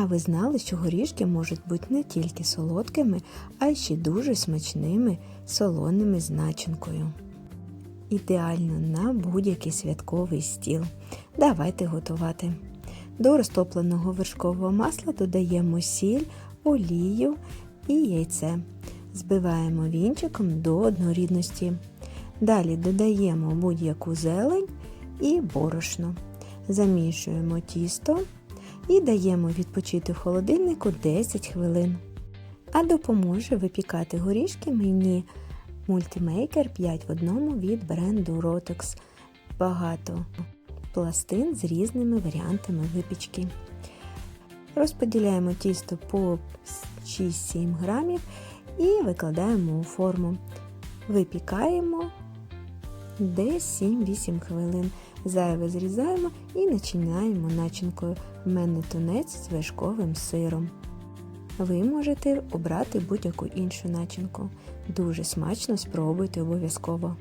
А ви знали, що горішки можуть бути не тільки солодкими, а й ще дуже смачними солоними з начинкою. Ідеально на будь-який святковий стіл. Давайте готувати. До розтопленого вершкового масла додаємо сіль, олію і яйце. Збиваємо вінчиком до однорідності. Далі додаємо будь-яку зелень і борошно. Замішуємо тісто і даємо відпочити в холодильнику 10 хвилин. А допоможе випікати горішки мені мультимейкер 5 в одному від бренду Rotex. Багато пластин з різними варіантами випічки. Розподіляємо тісто по 6-7 грамів і викладаємо у форму. Випікаємо десь 7-8 хвилин. Зайве зрізаємо і начиняємо начинкою. В мене тунець з вершковим сиром. Ви можете обрати будь-яку іншу начинку. Дуже смачно спробуйте обов'язково.